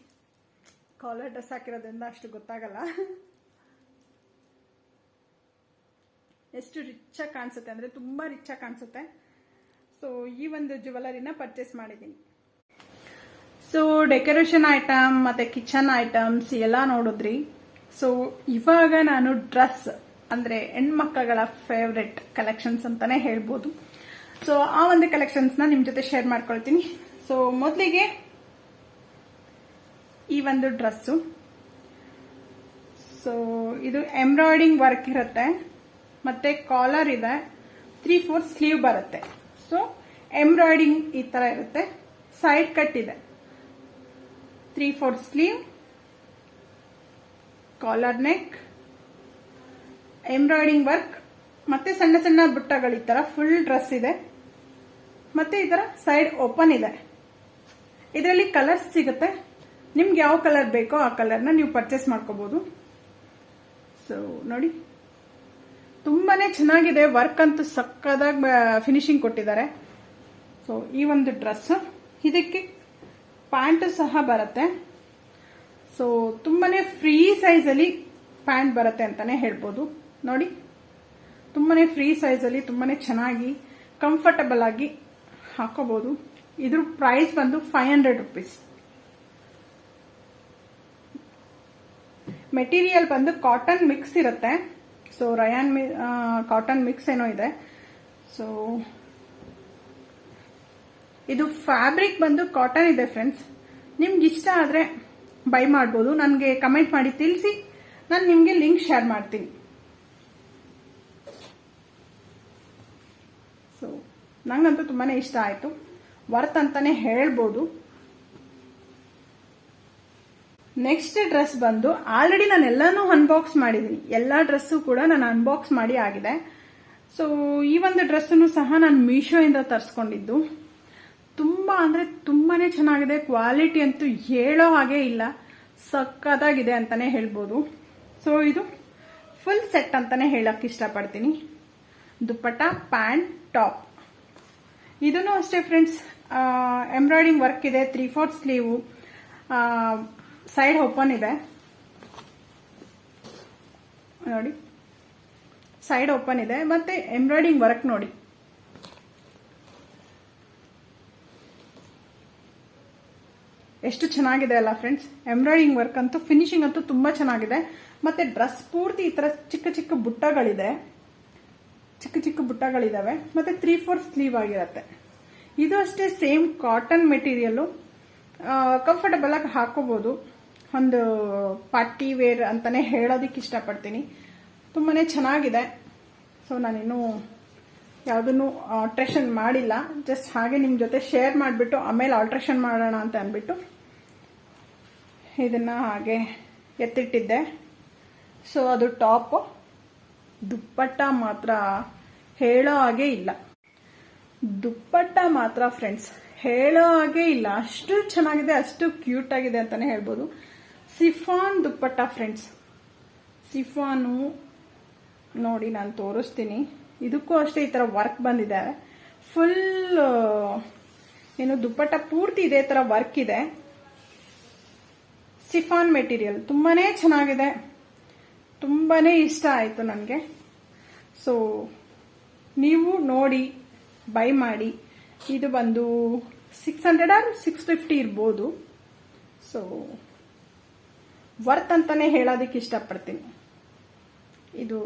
ಕಾಲರ್ ಡ್ರೆಸ್ ಹಾಕಿರೋದ್ರಿಂದ ಅಷ್ಟು ಗೊತ್ತಾಗಲ್ಲ. <laughs> ಎಷ್ಟು ರಿಚ್ ಆಗಿ ಕಾಣಿಸುತ್ತೆ ಅಂದರೆ ತುಂಬ ರಿಚ್ಚಾಗಿ ಕಾಣಿಸುತ್ತೆ. ಸೊ ಈ ಒಂದು ಜ್ಯುವೆಲರಿನ ಪರ್ಚೇಸ್ ಮಾಡಿದ್ದೀನಿ ಸೊ ಡೆಕೋರೇಷನ್ ಐಟಮ್ ಮತ್ತು ಕಿಚನ್ ಐಟಮ್ಸ್ ಎಲ್ಲ ನೋಡಿದ್ರಿ. ಸೊ ಇವಾಗ ನಾನು ಡ್ರೆಸ್ ಅಂದರೆ ಹೆಣ್ಮಕ್ಳುಗಳ ಫೇವ್ರೆಟ್ ಕಲೆಕ್ಷನ್ಸ್ ಅಂತಲೇ ಹೇಳ್ಬೋದು. ಸೊ ಆ ಒಂದು ಕಲೆಕ್ಷನ್ಸ್ನ ನಿಮ್ಮ ಜೊತೆ ಶೇರ್ ಮಾಡ್ಕೊಳ್ತೀನಿ. ಸೊ ಮೊದಲಿಗೆ ಈ ಒಂದು ಡ್ರೆಸ್ಸು ಸೊ ಇದು ಎಂಬ್ರಾಯ್ಡಿಂಗ್ ವರ್ಕ್ ಇರುತ್ತೆ. ಮತ್ತೆ ಕಾಲರ್ ಇದೆ. ತ್ರೀ ಫೋರ್ ಸ್ಲೀವ್ ಬರುತ್ತೆ. ಸೊ ಎಂಬ್ರಾಯ್ಡಿಂಗ್ ಈ ತರ ಇರುತ್ತೆ. ಸೈಡ್ ಕಟ್ ಇದೆ. Three four sleeve collar neck embroidering work ಮತ್ತೆ ಸಣ್ಣ ಸಣ್ಣ ಬುಟ್ಟಗಳು ಈ ತರ ಫುಲ್ ಡ್ರೆಸ್ ಇದೆ. ಮತ್ತೆ ಈ ತರ ಸೈಡ್ ಓಪನ್ ಇದೆ. ಇದರಲ್ಲಿ ಕಲರ್ಸ್ ಸಿಗುತ್ತೆ. ನಿಮ್ಗೆ ಯಾವ ಕಲರ್ ಬೇಕೋ ಆ ಕಲರ್ನ ನೀವು ಪರ್ಚೇಸ್ ಮಾಡ್ಕೋಬಹುದು ಸೊ ನೋಡಿ. ತುಂಬಾನೇ ಚೆನ್ನಾಗಿದೆ. ವರ್ಕ್ ಅಂತೂ ಸಕ್ಕದಾಗಿ ಫಿನಿಶಿಂಗ್ ಕೊಟ್ಟಿದ್ದಾರೆ. ಸೊ ಈ ಒಂದು ಡ್ರೆಸ್ ಇದಕ್ಕೆ ಪ್ಯಾಂಟ್ ಸಹ ಬರುತ್ತೆ. ಸೊ ತುಂಬಾನೇ ಫ್ರೀ ಸೈಜಲ್ಲಿ ಪ್ಯಾಂಟ್ ಬರುತ್ತೆ ಅಂತಾನೆ ಹೇಳ್ಬೋದು. ನೋಡಿ. ತುಂಬಾನೇ ಫ್ರೀ ಸೈಜಲ್ಲಿ ತುಂಬಾನೇ ಚೆನ್ನಾಗಿ ಕಂಫರ್ಟಬಲ್ ಆಗಿ ಹಾಕೋಬಹುದು ಇದ್ರ ಪ್ರೈಸ್ ಬಂದು ಫೈವ್ ಹಂಡ್ರೆಡ್ ರುಪೀಸ್ ಮೆಟೀರಿಯಲ್ ಬಂದು ಕಾಟನ್ ಮಿಕ್ಸ್ ಇರುತ್ತೆ. ಸೊ ರಯಾನ್ ಕಾಟನ್ ಮಿಕ್ಸ್ ಏನೋ ಇದೆ. ಸೊ ಇದು ಫ್ಯಾಬ್ರಿಕ್ ಬಂದು ಕಾಟನ್ ಇದೆ ಫ್ರೆಂಡ್ಸ್ ನಿಮ್ಗೆ ಇಷ್ಟ ಆದರೆ ಬೈ ಮಾಡ್ಬೋದು. ನನಗೆ ಕಮೆಂಟ್ ಮಾಡಿ ತಿಳಿಸಿ. ನಾನು ನಿಮಗೆ ಲಿಂಕ್ ಶೇರ್ ಮಾಡ್ತೀನಿ. ಸೊ ನಂಗಂತೂ ತುಂಬಾ ಇಷ್ಟ ಆಯಿತು. ವರ್ತ್ ಅಂತಾನೆ ಹೇಳ್ಬೋದು. ನೆಕ್ಸ್ಟ್ ಡ್ರೆಸ್ ಬಂದು ಆಲ್ರೆಡಿ ನಾನು ಎಲ್ಲಾನು ಅನ್ಬಾಕ್ಸ್ ಮಾಡಿದ್ದೀನಿ ಎಲ್ಲ ಡ್ರೆಸ್ಸು ಕೂಡ ನಾನು ಅನ್ಬಾಕ್ಸ್ ಮಾಡಿ ಆಗಿದೆ. ಸೊ ಈ ಒಂದು ಡ್ರೆಸ್ಸನ್ನು ಸಹ ನಾನು ಮೀಶೋಯಿಂದ ತರಿಸ್ಕೊಂಡಿದ್ದು. ತುಂಬಾ ಅಂದ್ರೆ ತುಂಬಾನೇ ಚೆನ್ನಾಗಿದೆ. ಕ್ವಾಲಿಟಿ ಅಂತೂ ಹೇಳೋ ಹಾಗೆ ಇಲ್ಲ. ಸಕ್ಕತ್ತಾಗಿದೆ ಅಂತಾನೆ ಹೇಳ್ಬೋದು. ಸೊ ಇದು ಫುಲ್ ಸೆಟ್ ಅಂತಾನೆ ಹೇಳಕ್ ಇಷ್ಟಪಡ್ತೀನಿ. ದುಪ್ಪಟ್ಟ ಪ್ಯಾಂಟ್ ಟಾಪ್ ಇದನ್ನು ಅಷ್ಟೇ ಫ್ರೆಂಡ್ಸ್ ಎಂಬ್ರಾಯ್ಡಿಂಗ್ ವರ್ಕ್ ಇದೆ. Three fourth sleeve side open ಇದೆ. ನೋಡಿ. ಸೈಡ್ ಓಪನ್ ಇದೆ. ಮತ್ತೆ ಎಂಬ್ರಾಯ್ಡಿಂಗ್ ವರ್ಕ್ ನೋಡಿ. ಎಷ್ಟು ಚೆನ್ನಾಗಿದೆ ಅಲ್ಲ ಫ್ರೆಂಡ್ಸ್. ಎಂಬ್ರಾಯ್ಡಿಂಗ್ ವರ್ಕ್ ಅಂತೂ, ಫಿನಿಶಿಂಗ್ ಅಂತೂ ತುಂಬಾ ಚೆನ್ನಾಗಿದೆ. ಮತ್ತೆ ಡ್ರೆಸ್ ಪೂರ್ತಿ ಈ ತರ ಚಿಕ್ಕ ಚಿಕ್ಕ ಬುಟ್ಟಗಳಿದೆ. ಚಿಕ್ಕ ಚಿಕ್ಕ ಬುಟ್ಟಗಳಿದಾವೆ. ಮತ್ತೆ ತ್ರೀ ಫೋರ್ ಸ್ಲೀವ್ ಆಗಿರತ್ತೆ. ಇದು ಅಷ್ಟೇ ಸೇಮ್ ಕಾಟನ್ ಮೆಟೀರಿಯಲ್ ಕಂಫರ್ಟಬಲ್ ಆಗಿ ಹಾಕೋಬಹುದು ಒಂದು ಪಾರ್ಟಿ ವೇರ್ ಅಂತಾನೆ ಹೇಳೋದಕ್ಕೆ ಇಷ್ಟಪಡ್ತೀನಿ. ತುಂಬಾನೇ ಚೆನ್ನಾಗಿದೆ. ಸೊ ನಾನಿನ್ನು ಯಾವುದನ್ನು ಆಲ್ಟ್ರೇಷನ್ ಮಾಡಿಲ್ಲ. ಜಸ್ಟ್ ಹಾಗೆ ನಿಮ್ಮ ಜೊತೆ ಶೇರ್ ಮಾಡಿಬಿಟ್ಟು, ಆಮೇಲೆ ಆಲ್ಟ್ರೇಷನ್ ಮಾಡೋಣ ಅಂತ ಅಂದ್ಬಿಟ್ಟು ಇದನ್ನ ಹಾಗೆ ಎತ್ತಿಟ್ಟಿದ್ದೆ. ಸೊ ಅದು ಟಾಪ್. ದುಪ್ಪಟ್ಟ ಮಾತ್ರ ಹೇಳೋ ಹಾಗೆ ಇಲ್ಲ. ದುಪ್ಪಟ್ಟ ಮಾತ್ರ ಫ್ರೆಂಡ್ಸ್ ಹೇಳೋ ಹಾಗೆ ಇಲ್ಲ. ಅಷ್ಟು ಚೆನ್ನಾಗಿದೆ, ಅಷ್ಟು ಕ್ಯೂಟ್ ಆಗಿದೆ ಅಂತಾನೆ ಹೇಳ್ಬೋದು. ಸಿಫಾನ್ ದುಪ್ಪಟ್ಟ ಫ್ರೆಂಡ್ಸ್ ಸಿಫಾನು ನೋಡಿ ನಾನು ತೋರಿಸ್ತೀನಿ. ಇದಕ್ಕೂ ಅಷ್ಟೇ ಈ ತರ ವರ್ಕ್ ಬಂದಿದೆ. ಫುಲ್ ಏನು ದುಪ್ಪಟ್ಟ ಪೂರ್ತಿ ಇದೇ ತರ ವರ್ಕ್ ಇದೆ. ಸಿಫಾನ್ ಮೆಟೀರಿಯಲ್ ತುಂಬಾನೇ ಚೆನ್ನಾಗಿದೆ. ತುಂಬಾನೇ ಇಷ್ಟ ಆಯಿತು ನನಗೆ. ಸೊ ನೀವು ನೋಡಿ ಬೈ ಮಾಡಿ. ಇದು ಬಂದು six hundred or six fifty ಇರ್ಬೋದು. ಸೊ ವರ್ತ್ ಅಂತಾನೆ ಹೇಳೋದಕ್ಕೆ ಇಷ್ಟಪಡ್ತೀನಿ. ಇದು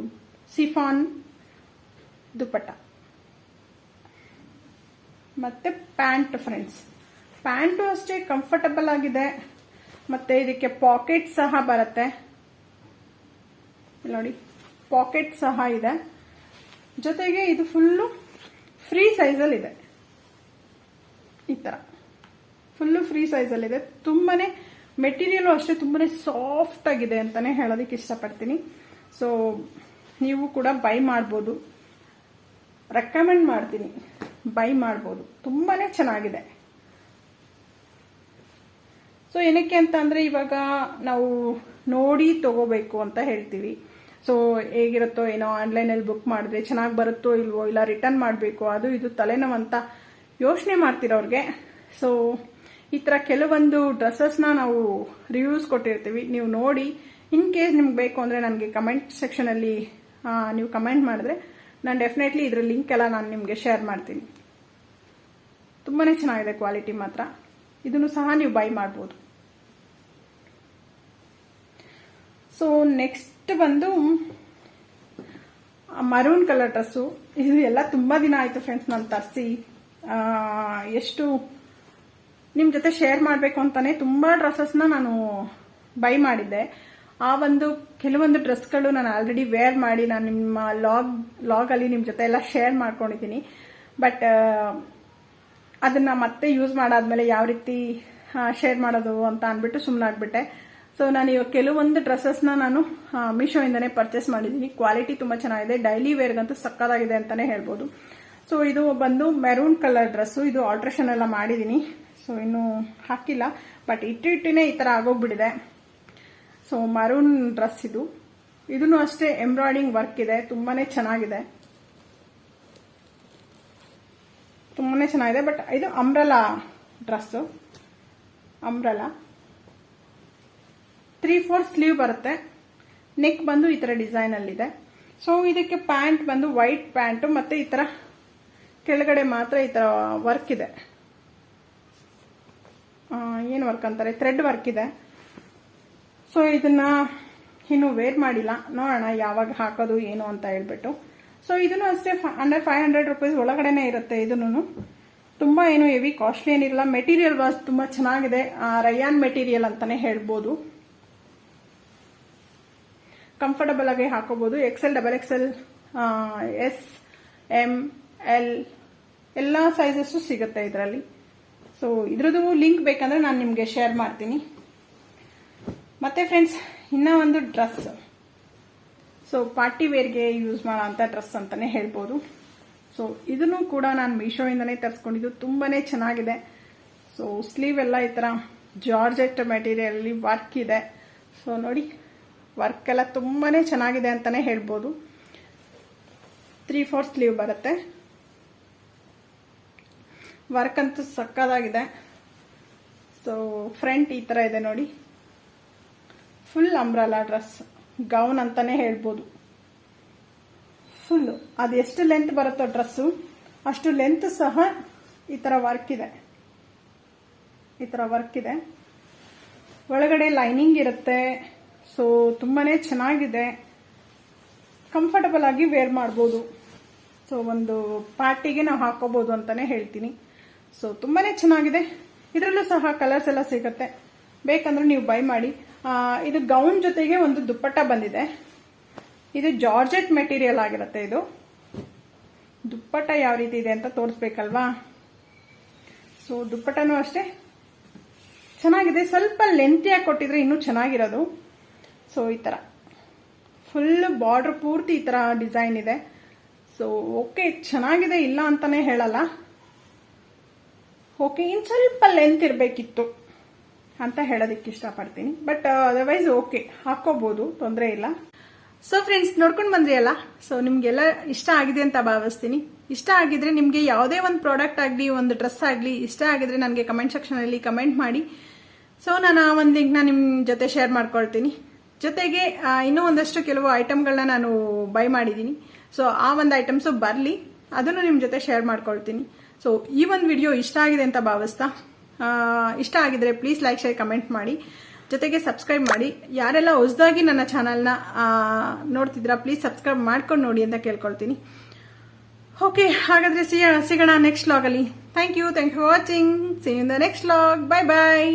ಸಿಫಾನ್ ದುಪ್ಪಟ್ಟ ಮತ್ತೆ ಪ್ಯಾಂಟ್ ಫ್ರೆಂಡ್ಸ್. ಪ್ಯಾಂಟು ಅಷ್ಟೇ ಕಂಫರ್ಟಬಲ್ ಆಗಿದೆ. ಮತ್ತೆ ಇದಕ್ಕೆ ಪಾಕೆಟ್ ಸಹ ಬರುತ್ತೆ. ನೋಡಿ ಪಾಕೆಟ್ ಸಹ ಇದೆ. ಜೊತೆಗೆ ಇದು ಫುಲ್ಲು ಫ್ರೀ ಸೈಜಲ್ಲಿ ಇದೆ. ಈ ಥರ ಫುಲ್ಲು ಫ್ರೀ ಸೈಜಲ್ಲಿದೆ ತುಂಬಾನೇ ಮೆಟೀರಿಯಲು ಅಷ್ಟೇ ತುಂಬಾನೇ ಸಾಫ್ಟ್ ಆಗಿದೆ ಅಂತಾನೆ ಹೇಳೋದಕ್ಕೆ ಇಷ್ಟಪಡ್ತೀನಿ. ಸೊ ನೀವು ಕೂಡ ಬೈ ಮಾಡ್ಬೋದು. ರೆಕಮೆಂಡ್ ಮಾಡ್ತೀನಿ. ಬೈ ಮಾಡ್ಬೋದು. ತುಂಬಾನೇ ಚೆನ್ನಾಗಿದೆ. ಸೊ ಏನಕ್ಕೆ ಅಂತ ಅಂದ್ರೆ ಇವಾಗ ನಾವು ನೋಡಿ ತಗೋಬೇಕು ಅಂತ ಹೇಳ್ತೀವಿ. ಸೊ ಹೇಗಿರುತ್ತೋ ಏನೋ ಆನ್ಲೈನಲ್ಲಿ ಬುಕ್ ಮಾಡಿದ್ರೆ ಚೆನ್ನಾಗಿ ಬರುತ್ತೋ ಇಲ್ವೋ ಇಲ್ಲ ರಿಟರ್ನ್ ಮಾಡಬೇಕು, ಅದು ಇದು ತಲೆನೋವಂತ ಯೋಚನೆ ಮಾಡ್ತಿರೋರಿಗೆ. ಸೊ ಈ ಥರ ಕೆಲವೊಂದು ಡ್ರೆಸ್ಸಸ್ನ ನಾವು ರಿವ್ಯೂಸ್ ಕೊಟ್ಟಿರ್ತೀವಿ. ನೀವು ನೋಡಿ ಇನ್ ಕೇಸ್ ನಿಮ್ಗೆ ಬೇಕು ಅಂದರೆ ನನಗೆ ಕಮೆಂಟ್ ಸೆಕ್ಷನಲ್ಲಿ ನೀವು ಕಮೆಂಟ್ ಮಾಡಿದ್ರೆ ನಾನು ಡೆಫಿನೆಟ್ಲಿ ಇದ್ರ ಲಿಂಕ್ ಎಲ್ಲ ನಾನು ನಿಮಗೆ ಶೇರ್ ಮಾಡ್ತೀನಿ. ತುಂಬಾ ಚೆನ್ನಾಗಿದೆ ಕ್ವಾಲಿಟಿ ಮಾತ್ರ. ಇದನ್ನು ಸಹ ನೀವು ಬೈ ಮಾಡ್ಬೋದು. ಸೊ ನೆಕ್ಸ್ಟ್ ಬಂದು ಮರೂನ್ ಕಲರ್ ಡ್ರೆಸ್ಸು ಇದು ಎಲ್ಲ ತುಂಬ ದಿನ ಆಯಿತು ಫ್ರೆಂಡ್ಸ್ ನಾನು ತರಿಸಿ. ಎಷ್ಟು ನಿಮ್ಮ ಜೊತೆ ಶೇರ್ ಮಾಡಬೇಕು ಅಂತಾನೆ ತುಂಬ ಡ್ರೆಸ್ಸಸ್ನ ನಾನು ಬೈ ಮಾಡಿದ್ದೆ. ಆ ಒಂದು, ಕೆಲವೊಂದು ಡ್ರೆಸ್ಗಳು ನಾನು ಆಲ್ರೆಡಿ ವೇರ್ ಮಾಡಿ ನಾನು ನಿಮ್ಮ ಲಾಗ್ ಲಾಗಲ್ಲಿ ನಿಮ್ಮ ಜೊತೆ ಎಲ್ಲ ಶೇರ್ ಮಾಡ್ಕೊಂಡಿದ್ದೀನಿ. ಬಟ್ ಅದನ್ನ ಮತ್ತೆ ಯೂಸ್ ಮಾಡಾದ್ಮೇಲೆ ಯಾವ ರೀತಿ ಶೇರ್ ಮಾಡೋದು ಅಂತ ಅಂದ್ಬಿಟ್ಟು ಸುಮ್ಮನಾಗ್ಬಿಟ್ಟೆ ಸೊ ನಾನು ಇವಾಗ ಕೆಲವೊಂದು ಡ್ರೆಸ್ಸಸ್ನ ನಾನು ಮೀಶೋಯಿಂದನೇ ಪರ್ಚೇಸ್ ಮಾಡಿದ್ದೀನಿ. ಕ್ವಾಲಿಟಿ ತುಂಬ ಚೆನ್ನಾಗಿದೆ. ಡೈಲಿ ವೇರ್ಗಂತೂ ಸಕ್ಕದಾಗಿದೆ ಅಂತಾನೆ ಹೇಳ್ಬೋದು. ಸೊ ಇದು ಬಂದು ಮೆರೂನ್ ಕಲರ್ ಡ್ರೆಸ್ಸು ಇದು ಆಲ್ಟ್ರೇಷನ್ ಎಲ್ಲ ಮಾಡಿದ್ದೀನಿ. ಸೊ ಇನ್ನು ಹಾಕಿಲ್ಲ. ಬಟ್ ಇಟ್ಟು ಇಟ್ಟಿನೇ ಈ ಥರ ಆಗೋಗ್ಬಿಡಿದೆ ಸೊ ಮರೂನ್ ಡ್ರೆಸ್ ಇದು. ಇದನ್ನು ಅಷ್ಟೇ ಎಂಬ್ರಾಯ್ಡಿಂಗ್ ವರ್ಕ್ ಇದೆ. ತುಂಬಾನೇ ಚೆನ್ನಾಗಿದೆ. ತುಂಬಾನೇ ಚೆನ್ನಾಗಿದೆ. ಬಟ್ ಇದು umbrella dress umbrella three four sleeve ಬರುತ್ತೆ. ನೆಕ್ ಬಂದು ಈ ಥರ ಡಿಸೈನಲ್ಲಿದೆ ಸೊ ಇದಕ್ಕೆ ಪ್ಯಾಂಟ್ ಬಂದು ವೈಟ್ ಪ್ಯಾಂಟು ಮತ್ತು ಈ ಥರ ಕೆಳಗಡೆ ಮಾತ್ರ ಈ ಥರ ವರ್ಕ್ ಇದೆ. ಏನು ವರ್ಕ್ ಅಂತಾರೆ? ಥ್ರೆಡ್ ವರ್ಕ್ ಇದೆ. ಸೊ ಇದನ್ನ ಇನ್ನು ವೇರ್ ಮಾಡಿಲ್ಲ. ನೋಡೋಣ ಯಾವಾಗ ಹಾಕೋದು, ಏನು ಅಂತ ಹೇಳ್ಬಿಟ್ಟು. ಸೊ ಇದನ್ನು ಅಷ್ಟೇ ಅಂಡರ್ ಫೈವ್ ಹಂಡ್ರೆಡ್ ರುಪೀಸ್ ಒಳಗಡೆನೆ ಇರುತ್ತೆ ಇದನ್ನು ತುಂಬ ಏನು ಹೆವಿ ಕಾಸ್ಟ್ಲಿ ಏನಿಲ್ಲ. ಮೆಟೀರಿಯಲ್ ವಾಸ್ ತುಂಬ ಚೆನ್ನಾಗಿದೆ. ರಯಾನ್ ಮೆಟೀರಿಯಲ್ ಅಂತಾನೆ ಹೇಳ್ಬೋದು. ಕಂಫರ್ಟಬಲ್ ಆಗಿ ಹಾಕೋಬಹುದು XL double XL S M L ಎಲ್ಲ ಸೈಜಸ್ಸು ಸಿಗುತ್ತೆ ಇದರಲ್ಲಿ. ಸೊ ಇದ್ರದ್ದು ಲಿಂಕ್ ಬೇಕಂದ್ರೆ ನಾನು ನಿಮಗೆ ಶೇರ್ ಮಾಡ್ತೀನಿ. ಮತ್ತೆ ಫ್ರೆಂಡ್ಸ್ ಇನ್ನೂ ಒಂದು ಡ್ರೆಸ್ ಸೊ ಪಾರ್ಟಿ ವೇರ್ಗೆ ಯೂಸ್ ಮಾಡೋ ಅಂಥ ಡ್ರೆಸ್ ಅಂತಾನೆ ಹೇಳ್ಬೋದು. ಸೊ ಇದನ್ನು ಕೂಡ ನಾನು ಮೀಶೋಯಿಂದನೇ ತರಿಸ್ಕೊಂಡಿದ್ದು. ತುಂಬಾನೇ ಚೆನ್ನಾಗಿದೆ. ಸೊ ಸ್ಲೀವ್ ಎಲ್ಲ ಈ ಥರ ಜಾರ್ಜೆಟ್ ಮೆಟೀರಿಯಲ್ ವರ್ಕ್ ಇದೆ. ಸೊ ನೋಡಿ ವರ್ಕ್ ಎಲ್ಲ ತುಂಬಾನೇ ಚೆನ್ನಾಗಿದೆ ಅಂತಾನೆ ಹೇಳ್ಬೋದು. ತ್ರೀ ಫೋರ್ ಸ್ಲೀವ್ ಬರುತ್ತೆ. ವರ್ಕ್ ಅಂತೂ ಸಕ್ಕದಾಗಿದೆ. ಸೊ ಫ್ರಂಟ್ ಈ ಥರ ಇದೆ ನೋಡಿ. ಫುಲ್ ಅಂಬ್ರಲಾ ಡ್ರೆಸ್ ಗೌನ್ ಅಂತಾನೆ ಹೇಳ್ಬೋದು. ಫುಲ್ಲು ಅದು ಎಷ್ಟು ಲೆಂತ್ ಬರುತ್ತೋ ಡ್ರೆಸ್ಸು ಅಷ್ಟು ಲೆಂತ್ ಸಹ ಈ ಥರ ವರ್ಕ್ ಇದೆ. ಈ ಥರ ವರ್ಕ್ ಇದೆ. ಒಳಗಡೆ ಲೈನಿಂಗ್ ಇರುತ್ತೆ. ಸೊ ತುಂಬಾನೇ ಚೆನ್ನಾಗಿದೆ. ಕಂಫರ್ಟಬಲ್ ಆಗಿ ವೇರ್ ಮಾಡ್ಬೋದು. ಸೊ ಒಂದು ಪಾರ್ಟಿಗೆ ನಾವು ಹಾಕೋಬಹುದು ಅಂತಾನೆ ಹೇಳ್ತೀನಿ. ಸೊ ತುಂಬಾನೇ ಚೆನ್ನಾಗಿದೆ. ಇದರಲ್ಲೂ ಸಹ ಕಲರ್ಸ್ ಎಲ್ಲ ಸಿಗುತ್ತೆ. ಬೇಕಂದ್ರೆ ನೀವು ಬೈ ಮಾಡಿ. ಇದು ಗೌನ್ ಜೊತೆಗೆ ಒಂದು ದುಪ್ಪಟ್ಟ ಬಂದಿದೆ. ಇದು ಜಾರ್ಜೆಟ್ ಮೆಟೀರಿಯಲ್ ಆಗಿರುತ್ತೆ ಇದು. ದುಪ್ಪಟ್ಟ ಯಾವ ರೀತಿ ಇದೆ ಅಂತ ತೋರಿಸ್ಬೇಕಲ್ವಾ? ಸೊ ದುಪ್ಪಟ್ಟನೂ ಅಷ್ಟೇ. ಚೆನ್ನಾಗಿದೆ. ಸ್ವಲ್ಪ ಲೆಂತಿಯಾಗಿ ಕೊಟ್ಟಿದ್ರೆ ಇನ್ನೂ ಚೆನ್ನಾಗಿರೋದು. ಸೊ ಈ ಥರ ಫುಲ್ ಬಾರ್ಡರ್ ಪೂರ್ತಿ ಈ ಥರ ಡಿಸೈನ್ ಇದೆ. ಸೊ ಓಕೆ ಚೆನ್ನಾಗಿದೆ ಇಲ್ಲ ಅಂತಾನೆ ಹೇಳಲ್ಲ. ಓಕೆ ಇನ್ನು ಸ್ವಲ್ಪ ಲೆಂತ್ ಇರಬೇಕಿತ್ತು ಅಂತ ಹೇಳೋದಕ್ಕೆ ಇಷ್ಟಪಡ್ತೀನಿ. ಬಟ್ ಅದರ್ವೈಸ್ ಓಕೆ ಹಾಕೋಬಹುದು ತೊಂದರೆ ಇಲ್ಲ. ಸೊ ಫ್ರೆಂಡ್ಸ್ ನೋಡ್ಕೊಂಡು ಬಂದ್ರಿ ಅಲ್ಲ ಸೊ ನಿಮ್ಗೆಲ್ಲ ಇಷ್ಟ ಆಗಿದೆ ಅಂತ ಭಾವಿಸ್ತೀನಿ. ಇಷ್ಟ ಆಗಿದ್ರೆ ನಿಮಗೆ ಯಾವುದೇ ಒಂದು ಪ್ರಾಡಕ್ಟ್ ಆಗಲಿ, ಒಂದು ಡ್ರೆಸ್ ಆಗಲಿ, ಇಷ್ಟ ಆಗಿದ್ರೆ ನನಗೆ ಕಮೆಂಟ್ ಸೆಕ್ಷನಲ್ಲಿ ಕಮೆಂಟ್ ಮಾಡಿ. ಸೊ ನಾನು ಆ ಒಂದು ಲಿಂಕ್ನ ನಿಮ್ಮ ಜೊತೆ ಶೇರ್ ಮಾಡ್ಕೊಳ್ತೀನಿ. ಜೊತೆಗೆ ಇನ್ನೂ ಒಂದಷ್ಟು ಕೆಲವು ಐಟಮ್ಗಳನ್ನ ನಾನು ಬೈ ಮಾಡಿದ್ದೀನಿ. ಸೊ ಆ ಒಂದು ಐಟಮ್ಸು ಬರಲಿ, ಅದನ್ನು ನಿಮ್ಮ ಜೊತೆ ಶೇರ್ ಮಾಡ್ಕೊಳ್ತೀನಿ. ಸೊ ಈ ಒಂದು ವಿಡಿಯೋ ಇಷ್ಟ ಆಗಿದೆ ಅಂತ ಭಾವಿಸ್ತಾ ಇಷ್ಟ ಆಗಿದ್ರೆ ಪ್ಲೀಸ್ ಲೈಕ್ ಶೇರ್ ಕಮೆಂಟ್ ಮಾಡಿ. ಜೊತೆಗೆ ಸಬ್ಸ್ಕ್ರೈಬ್ ಮಾಡಿ. ಯಾರೆಲ್ಲ ಹೊಸದಾಗಿ ನನ್ನ ಚಾನಲ್ನ ನೋಡ್ತಿದ್ದೀರಾ ಪ್ಲೀಸ್ ಸಬ್ಸ್ಕ್ರೈಬ್ ಮಾಡ್ಕೊಂಡು ನೋಡಿ ಅಂತ ಕೇಳ್ಕೊಳ್ತೀನಿ. ಓಕೆ ಹಾಗಾದರೆ ಸಿಗೋಣ next ಲಾಗಲ್ಲಿ thank you thank you watching see in the next log bye bye